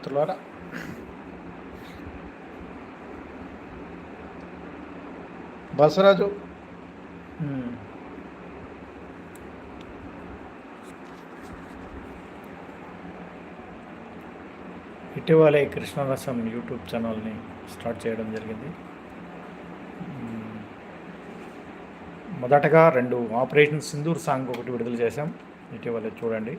మిత్రులారా బసరాజు hmm. ఇటీవలే కృష్ణరసం YouTube ఛానల్ని స్టార్ట్ చేయడం జరిగింది. Hmm. మొదటగా రెండు ఆపరేషన్ సింధూర్ సాంగ్ ఒకటి విడుదల చేశాం. ఇటీవలే చూడండి.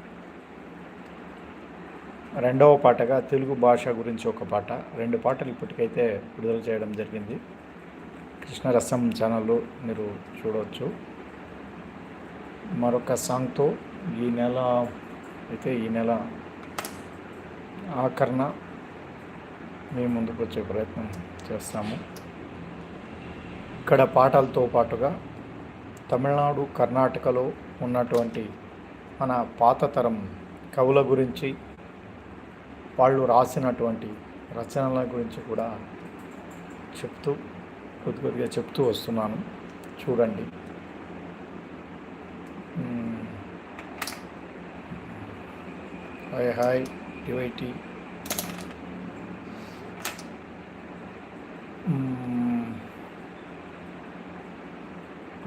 రెండవ పాటగా తెలుగు భాష గురించి ఒక పాట. రెండు పాటలు ఇప్పటికైతే విడుదల చేయడం జరిగింది. కృష్ణరసం ఛానల్లో మీరు చూడవచ్చు మరొక సాంగ్తో ఈ నెల అయితే ఈ నెల ఆఖరణ మేము ముందుకు వచ్చే ప్రయత్నం చేస్తాము. ఇక్కడ పాటలతో పాటుగా తమిళనాడు కర్ణాటకలో ఉన్నటువంటి మన పాత తరం కవుల గురించి వాళ్ళు రాసినటువంటి రచనల గురించి కూడా చెప్తూ కొద్ది కొద్దిగా చెప్తూ వస్తున్నాను. చూడండి. హాయ్ హాయ్ డివైటీ.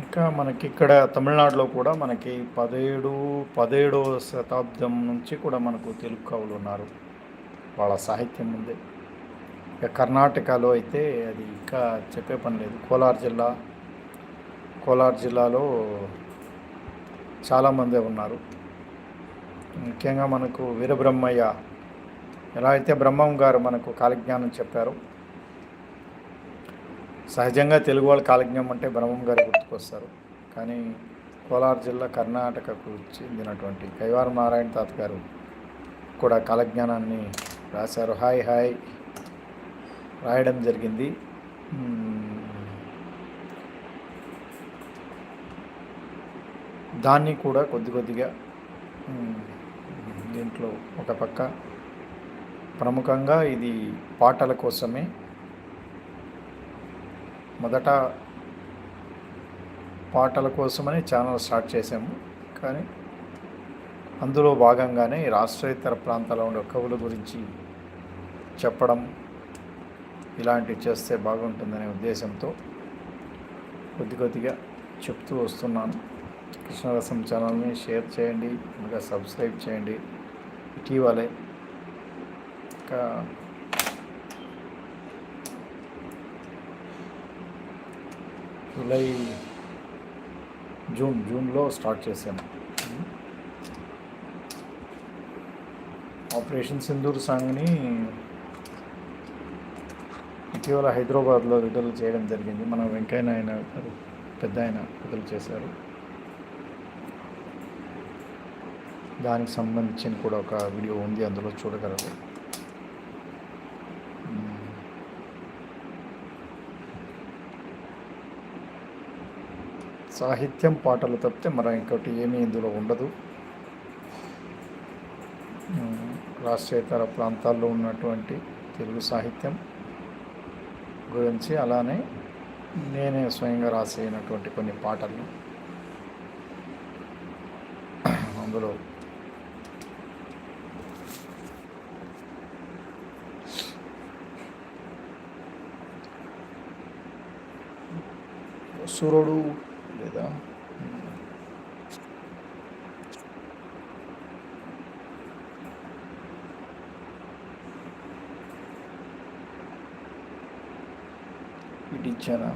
ఇంకా మనకి ఇక్కడ తమిళనాడులో కూడా మనకి పదిహేడు పదిహేడవ శతాబ్దం నుంచి కూడా మనకు తెలుగు కవులు ఉన్నారు. వాళ్ళ సాహిత్యం ఉంది. ఇక కర్ణాటకలో అయితే అది ఇంకా చెప్పే పని లేదు. కోలార్ జిల్లా కోలార్ జిల్లాలో చాలామందే ఉన్నారు. ముఖ్యంగా మనకు వీరబ్రహ్మయ్య ఎలా అయితే బ్రహ్మం గారు మనకు కాలజ్ఞానం చెప్పారు సహజంగా తెలుగు వాళ్ళు కాలజ్ఞం అంటే బ్రహ్మం గారు గుర్తుకొస్తారు. కానీ కోలార్ జిల్లా కర్ణాటకకు చెందినటువంటి కైవారం నారాయణ తాత గారు కూడా కాలజ్ఞానాన్ని రాశారు. Hi hi. రాయడం జరిగింది. దాన్ని కూడా కొద్ది కొద్దిగా దీంట్లో ఒక పక్క. ప్రముఖంగా ఇది పాటల కోసమే. మొదట పాటల కోసమని ఛానల్ స్టార్ట్ చేసాము కానీ అందులో భాగంగానే రాష్ట్రేతర ప్రాంతాల్లో ఉండే కవుల గురించి చెప్పడం ఇలాంటివి చేస్తే బాగుంటుందనే ఉద్దేశంతో కొద్ది కొద్దిగా చెప్తూ వస్తున్నాను. కృష్ణరసం ఛానల్ని షేర్ చేయండి ఇంకా సబ్స్క్రైబ్ చేయండి. ఇటీవలే ఇంకా జూలై జూన్ జూన్లో స్టార్ట్ చేశాను. ఆపరేషన్ సింధూర్ సాంగ్ని ఇటీవల హైదరాబాద్లో విడుదల చేయడం జరిగింది. మన వెంకయ్య నాయన గారు పెద్ద ఆయన విడుదల చేశారు. దానికి సంబంధించిన కూడా ఒక వీడియో ఉంది. అందులో చూడగలరు. సాహిత్యం పాటలు తప్పితే మరి ఇంకోటి ఏమీ ఇందులో ఉండదు. రాష్ట్రేతర ప్రాంతాల్లో ఉన్నటువంటి తెలుగు సాహిత్యం. గురించి అలానే నేనే స్వయంగా రాసినటువంటి కొన్ని పాటలు. అందులో సురుడు లేదా ఇటు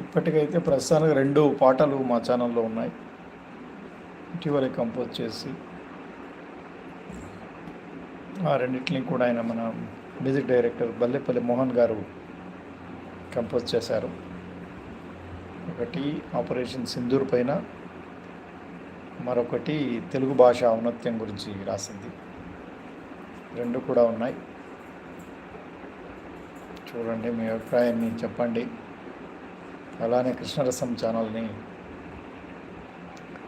ఇప్పటికైతే ప్రస్తుతానికి రెండు పాటలు మా ఛానల్లో ఉన్నాయి. ఇటీవలే కంపోజ్ చేసి ఆ రెండింటిని కూడా ఆయన మన మ్యూజిక్ డైరెక్టర్ బల్లెపల్లి మోహన్ గారు కంపోజ్ చేశారు. ఒకటి ఆపరేషన్ సింధూర్ పైన మరొకటి తెలుగు భాష ఔన్నత్యం గురించి రాసింది. రెండు కూడా ఉన్నాయి. చూడండి మీ అభిప్రాయాన్ని చెప్పండి. అలానే కృష్ణరసం ఛానల్ని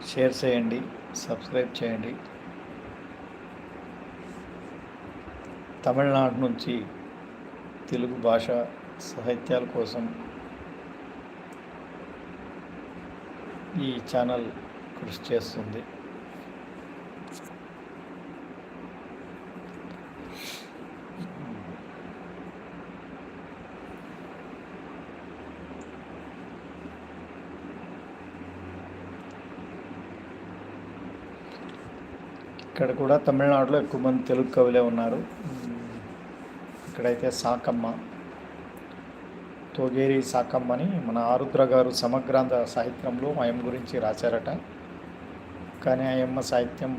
షేర్ చేయండి సబ్స్క్రైబ్ చేయండి. తమిళనాడు నుంచి తెలుగు భాష సాహిత్యాల కోసం ఈ ఛానల్ కృషి చేస్తుంది. ఇక్కడ కూడా తమిళనాడులో ఎక్కువ మంది తెలుగు కవులే ఉన్నారు. ఇక్కడైతే సాకమ్మ తోగేరి సాకమ్మని మన ఆరుద్ర గారు సమగ్రాంత సాహిత్యంలో ఆయన గురించి రాశారట. కానీ ఆయమ్మ సాహిత్యం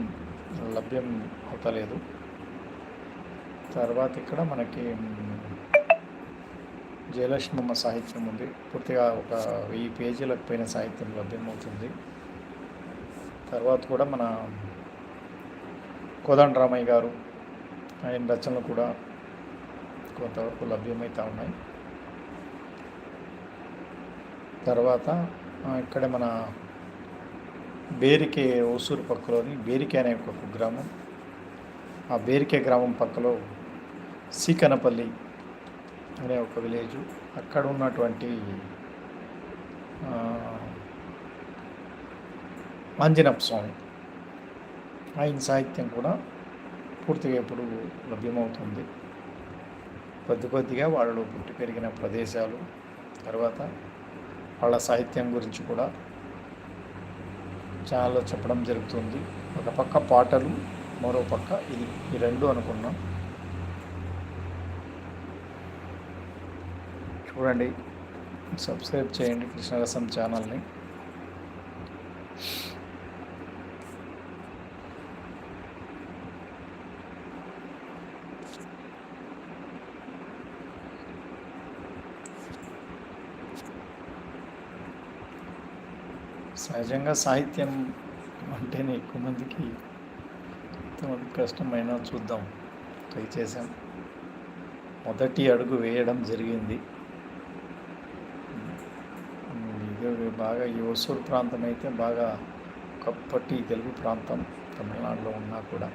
లభ్యం అవుతలేదు. తర్వాత ఇక్కడ మనకి జయలక్ష్మమ్మ సాహిత్యం ఉంది. పూర్తిగా ఒక వెయ్యి పేజీలకు పైన సాహిత్యం లభ్యమవుతుంది. తర్వాత కూడా మన కోదండరామయ్య గారు ఆయన రచనలు కూడా కొంతవరకు లభ్యమవుతూ ఉన్నాయి. తర్వాత ఇక్కడ మన బేరికే ఓసూరు పక్కలోని బేరికే అనే ఒక గ్రామం. ఆ బేరికే గ్రామం పక్కలో సీకనపల్లి అనే ఒక విలేజు. అక్కడ ఉన్నటువంటి ఆ, స్వామి ఆయన సాహిత్యం కూడా పూర్తిగా ఇప్పుడు లభ్యమవుతుంది. కొద్ది కొద్దిగా వాళ్ళు పుట్టి పెరిగిన ప్రదేశాలు తర్వాత వాళ్ళ సాహిత్యం గురించి కూడా ఛానల్లో చెప్పడం జరుగుతుంది. ఒక పక్క పాటలు మరో పక్క ఇది. ఈ రెండు అనుకున్నాం. చూడండి. సబ్స్క్రైబ్ చేయండి కృష్ణరసం ఛానల్ని. సహజంగా సాహిత్యం అంటేనే ఎక్కువ మందికి కష్టమైన కష్టమైనా చూద్దాం. ట్రై చేశాం. మొదటి అడుగు వేయడం జరిగింది. ఇది బాగా ఈ ఒసూరు ప్రాంతం అయితే బాగా ఒకప్పటి తెలుగు ప్రాంతం తమిళనాడులో ఉన్నా కూడా.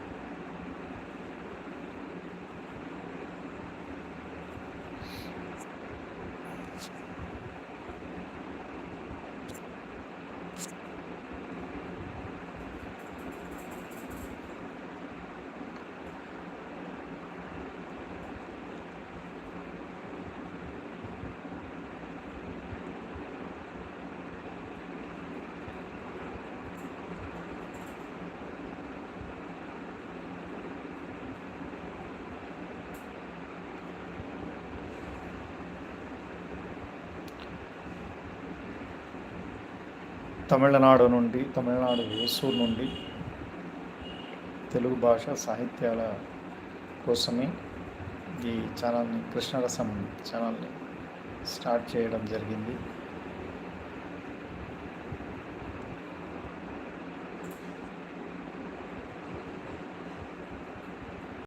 తమిళనాడు నుండి తమిళనాడు వేసూరు నుండి తెలుగు భాష సాహిత్యాల కోసమే ఈ ఛానల్ని కృష్ణరసం ఛానల్ని స్టార్ట్ చేయడం జరిగింది.